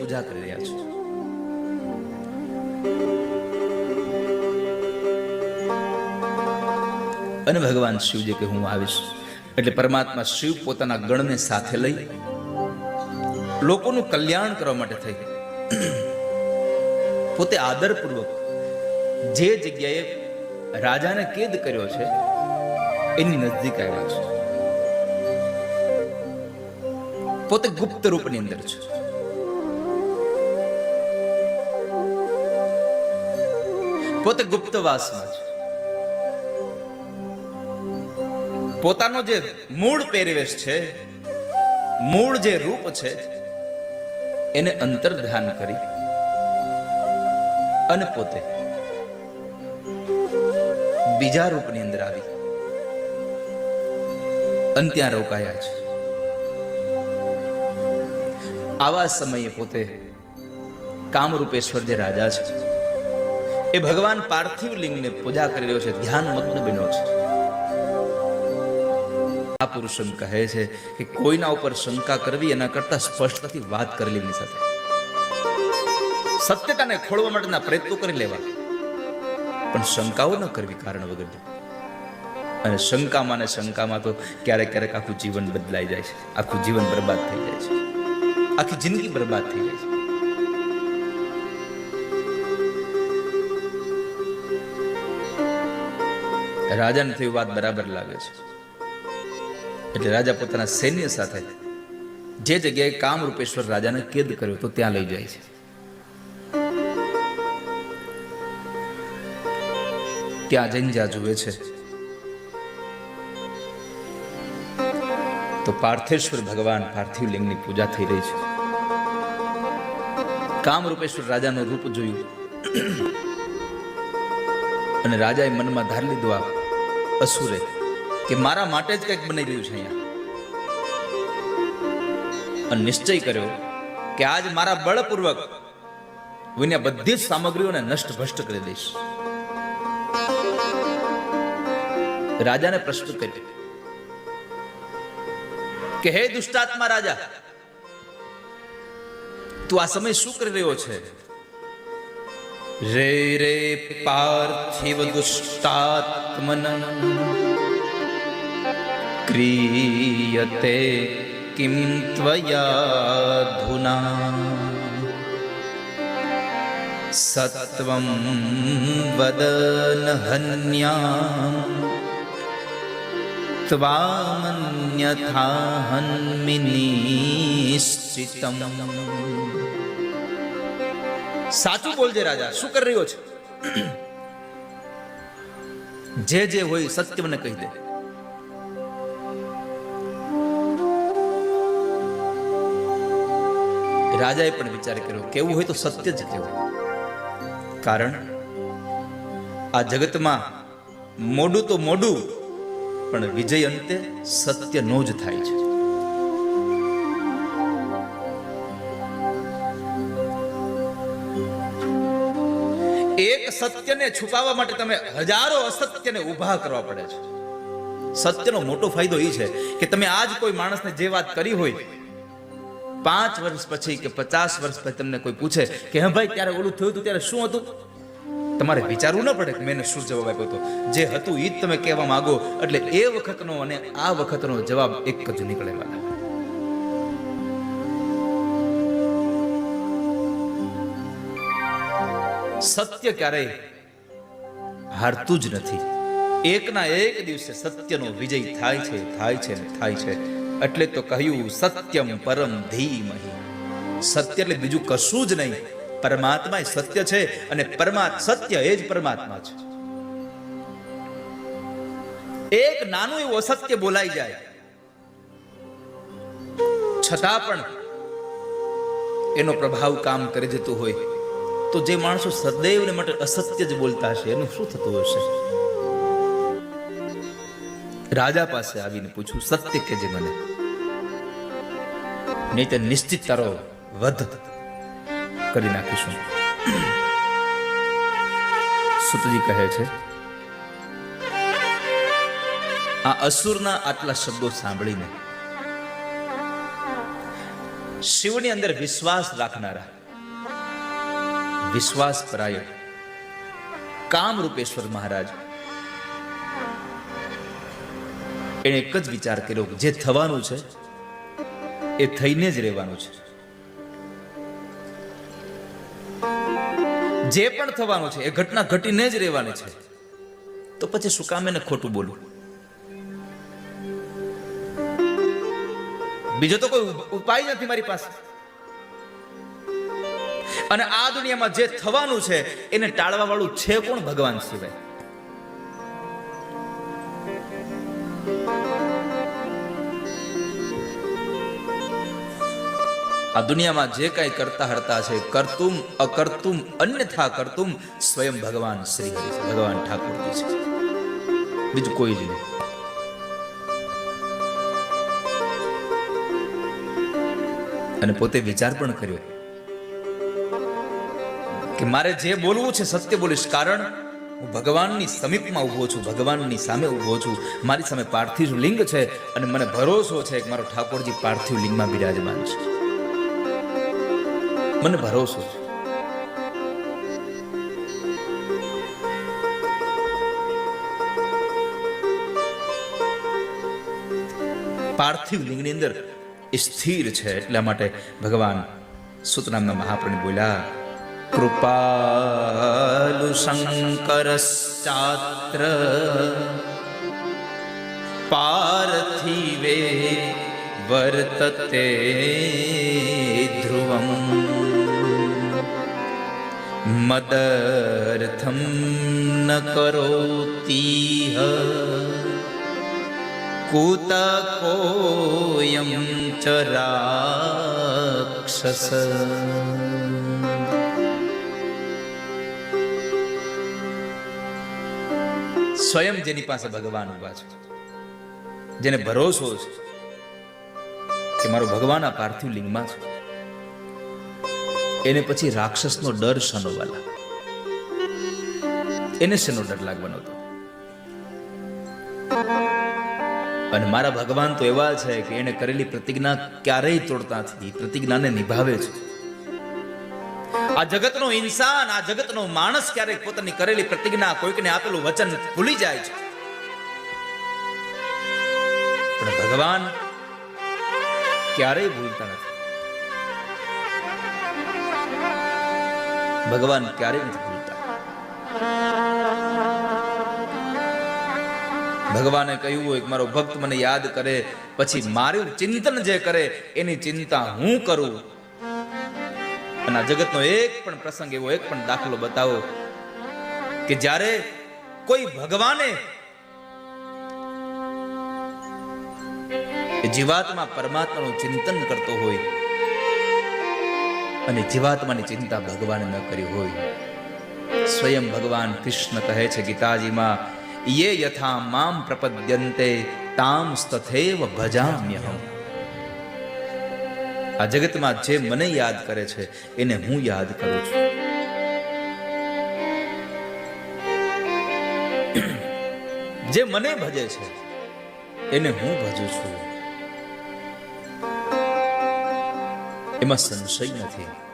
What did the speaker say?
પૂજા કરી રહ્યા છો. અને ભગવાન શિવજી કે હું આવીશ. એટલે પરમાત્મા શિવ પોતાના ગણને સાથે લઈ લોકોનું કલ્યાણ કરવા માટે થઈ. પોતે આદરપૂર્વક જે જગ્યાએ રાજાને કેદ કર્યો છે, એની નજદીક આવ્યા છે. પોતે ગુપ્ત રૂપની અંદર છે. પોતે ગુપ્તવાસમાં છે. પોતાનો જે મૂળ પહેરવેશ છે, મૂળ જે રૂપ છે, એને અંતર ધ્યાન કરી અને પોતે બીજા રૂપની અંદર આવી અને ત્યાં રોકાયા છે. આવા સમયે પોતે કામરૂપેશ્વર જે રાજા છે એ ભગવાન પાર્થિવ લિંગને પૂજા કરી રહ્યો છે. ધ્યાન મગ્ન બન્યો છે. આ પુરુષમ કહે છે કે કોઈના ઉપર શંકા કરવી એના કરતા સ્પષ્ટતાથી વાત કરી લેવી સાથે. સત્યતાને ખોળવા માટેના પ્રયત્નો કરી લેવા. પણ શંકાઓ ન કરવી કારણ વગર અને શંકામાં ને શંકામાં તો ક્યારેક ક્યારેક આખું જીવન બદલાઈ જાય છે. આખું જીવન બરબાદ થઈ જાય છે. આખી જિંદગી બરબાદ થઈ જાય છે. રાજાને થયું વાત બરાબર લાગે છે. એટલે રાજા પોતાના સૈન્ય સાથે જે જગ્યાએ કામરૂપેશ્વર રાજાને કેદ કર્યો તો ત્યાં લઈ જાય છે. ત્યાં જઈને જ્યાં જુએ છે. તો પાર્થેશ્વર ભગવાન પાર્થિવ લિંગની પૂજા થઈ રહી છે. કામરૂપેશ્વર રાજાનું રૂપ જોયું. અને રાજાએ મનમાં ધાર લીધું આ અસુરે, કે મારા માટે જ કંઈક બની રહ્યું છે અહીંયા. અને નિશ્ચય કર્યો કે આજ મારા બળપૂર્વક હું બધી જ સામગ્રીઓને નષ્ટ ભ્રષ્ટ કરી દઈશ. રાજાને પ્રશ્ન કર્યો કે, હે દુષ્ટાત્મા રાજા, તું આ સમય શું કરી રહ્યો છે? રે રે પાર્થિવ દુષ્ટાત્મન. ક્રિયતે કિમ ત્વયાધુના. સત્વમ વદન હન્યા ત્વામન્યથા હન્મિનિશ્ચિતમ સાચું બોલજે રાજા, શું કરી રહ્યો છે? જે જે હોય સત્ય મને કહી દે. રાજાએ પણ વિચાર કર્યો, કેવું હોય તો સત્ય જ કહેવું કારણ આ જગતમાં મોડું તો મોડું, પણ વિજય અંતે સત્યનો જ થાય છે. સત્યને છુપાવવા માટે તમે હજારો અસત્યને ઊભા કરવા પડે છે. સત્યનો મોટો ફાયદો એ છે કે તમે આજ કોઈ માણસને જે વાત કરી હોય, પાંચ વર્ષ પછી કે પચાસ વર્ષ પછી તમને કોઈ પૂછે કે હા ભાઈ, ત્યારે ઓલું થયું હતું, ત્યારે શું હતું? તમારે વિચારવું ન પડે કે મેં શું જવાબ આપ્યો હતો. જે હતું એ જ તમે કહેવા માંગો. એટલે એ વખતનો અને આ વખતનો જવાબ એક જ નીકળેવાના સત્ય ક્યારેય હારતું જ નથી. એકના એક દિવસે સત્યનો વિજય થાય છે થાય છે થાય છે. એટલે તો કહ્યું, સત્યમ પરમ ધીમહી. સત્ય એટલે બીજું કશું જ નહીં. પરમાત્મા સત્ય છે અને પરમાત્મા, સત્ય એ જ પરમાત્મા છે. એક નાનું એવું અસત્ય બોલાઈ જાય. છતાં પણ એનો પ્રભાવ કામ કરી જતો હોય. તો જે માણસો સદૈવને માટે અસત્ય જ બોલતા હશે, એનું શું થતું હશે? રાજા પાસે આવીને પૂછ્યું, સત્ય કે જે મને. નહીં તો નિશ્ચિત તારો વધ કરી નાખીશું. સુતજી કહે છે, આ અસુરના આટલા શબ્દો સાંભળીને શિવની અંદર વિશ્વાસ રાખનારા વિશ્વાસ પરાયણ કામરૂપેશ્વર મહારાજ. એણે એક જ વિચાર કર્યો જે થવાનું છે, એ થઈને જ રહેવાનું છે. જે પણ થવાનું છે, એ ઘટના ઘટીને જ રહેવાની છે. તો પછી શું કામ એને ખોટું બોલવું? બીજો તો કોઈ ઉપાય નથી મારી પાસે. અને આ દુનિયામાં જે થવાનું છે, એને ટાળવા વાળું છે કોણ ભગવાન સિવાય? આ દુનિયામાં જે કાંઈ કરતા હરતા છે, કરતુમ, અકર્તુમ, અન્યથા કરતુમ, સ્વયં ભગવાન શ્રી હરિ ભગવાન ઠાકોરજી છે. બીજું કોઈ જ નહીં. અને પોતે વિચાર પણ કર્યો. કે મારે જે બોલવું છે સત્ય બોલીશ. કારણ હું ભગવાનની સમીપમાં ઊભો છું, ભગવાનની સામે ઊભો છું. મારી સામે પાર્થિવ લિંગ છે અને મને ભરોસો છે કે મારો ઠાકોરજી પાર્થિવ લિંગમાં બિરાજમાન છે. મને ભરોસો છે. પાર્થિવ લિંગની અંદર સ્થિર છે એટલા માટે ભગવાન સુતનામના મહાપ્રણી બોલ્યા કૃપાલુ શંકરશ્ચાત્ર પાર્થિવે વર્તતે ધ્રુવમ મદર્થમ ન કરોતીહ કૂતકોયમ ચ સ્વયં જેની પાસે ભગવાન ઊભા છે. જેને ભરોસો છે કે મારો ભગવાન આ પાર્થિવ લિંગમાં છે. એને પછી રાક્ષસનો ડર શનો વાલા? એને શેનો ડર લાગવાનો હતો? અને મારા ભગવાન તો એવા છે કે એને કરેલી પ્રતિજ્ઞા ક્યારેય તોડતા નથી. પ્રતિજ્ઞાને નિભાવે છે. આ જગતનો ઇન્સાન, આ જગતનો માણસ ક્યારેક પોતાની કરેલી પ્રતિજ્ઞા કોઈકને આપેલું વચન ભૂલી જાય છે. પણ ભગવાન ક્યારેય ભૂલતા નથી. ભગવાન ક્યારેય નથી ભૂલતા. ભગવાને કહ્યું હોય મારો ભક્ત મને યાદ કરે, પછી મારું ચિંતન જે કરે, એની ચિંતા હું કરું? અને જગતનો એક પણ પ્રસંગ એવો, એક પણ દાખલો બતાવો કે જ્યારે કોઈ ભગવાને જીવાત્મા પરમાત્માનું ચિંતન કરતો હોય અને જીવાત્માની ચિંતા ભગવાને ન કરી હોય, સ્વયં ભગવાન કૃષ્ણ કહે છે ગીતાજીમાં યે યથા મામ પ્રપદ્યન્તે તામ તથૈવ ભજામ્યહમ. આ જગતમાં જે મને યાદ કરે છે, એને હું યાદ કરું છું. જે મને ભજે છે, એને હું ભજું છું. એમાં સંશય નથી.